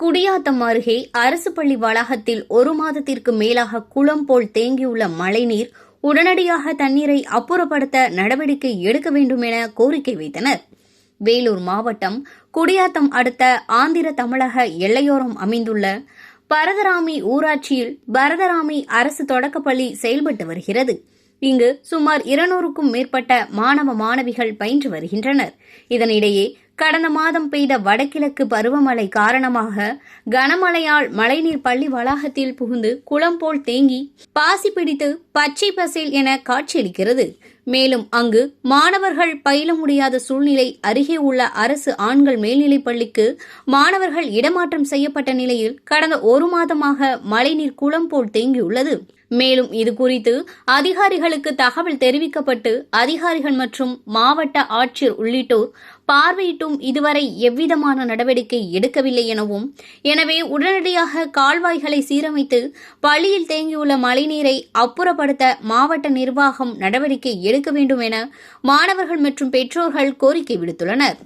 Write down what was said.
குடியாத்தம் அருகே அரசு பள்ளி வளாகத்தில் ஒரு மாதத்திற்கு மேலாக குளம் போல் தேங்கியுள்ள மழைநீர் உடனடியாக தண்ணீரை அப்புறப்படுத்த நடவடிக்கை எடுக்க வேண்டும் என கோரிக்கை வைத்தனர். வேலூர் மாவட்டம் குடியாத்தம் அடுத்த ஆந்திர தமிழக எல்லையோரம் அமைந்துள்ள பரதராமி ஊராட்சியில் பரதராமி அரசு தொடக்கப்பள்ளி செயல்பட்டு வருகிறது. இங்கு சுமார் இருநூறுக்கும் மேற்பட்ட மாணவ மாணவிகள் பயின்று வருகின்றனர். இதனிடையே கடந்த மாதம் பெய்த வடகிழக்கு பருவமழை காரணமாக கனமழையால் மழைநீர் பள்ளி வளாகத்தில் புகுந்து குளம் போல் தேங்கி பாசி பிடித்து பச்சை பசேல் என காட்சியளிக்கிறது. மேலும் அங்கு மாணவர்கள் பயில முடியாத சூழ்நிலை அருகே உள்ள அரசு ஆண்கள் மேல்நிலைப் பள்ளிக்கு மாணவர்கள் இடமாற்றம் செய்யப்பட்ட நிலையில் கடந்த ஒரு மாதமாக மழைநீர் குளம் போல் தேங்கியுள்ளது. மேலும் இது குறித்து அதிகாரிகளுக்கு தகவல் தெரிவிக்கப்பட்டு அதிகாரிகள் மற்றும் மாவட்ட ஆட்சியர் உள்ளிட்டோர் பார்வையிட்டும் இதுவரை எவ்விதமான நடவடிக்கை எடுக்கவில்லை எனவும் எனவே உடனடியாக கால்வாய்களை சீரமைத்து பள்ளியில் தேங்கியுள்ள மழைநீரை அப்புறப்படுத்த மாவட்ட நிர்வாகம் நடவடிக்கை எடுக்க வேண்டும் என மாணவர்கள் மற்றும் பெற்றோர்கள் கோரிக்கை விடுத்துள்ளனர்.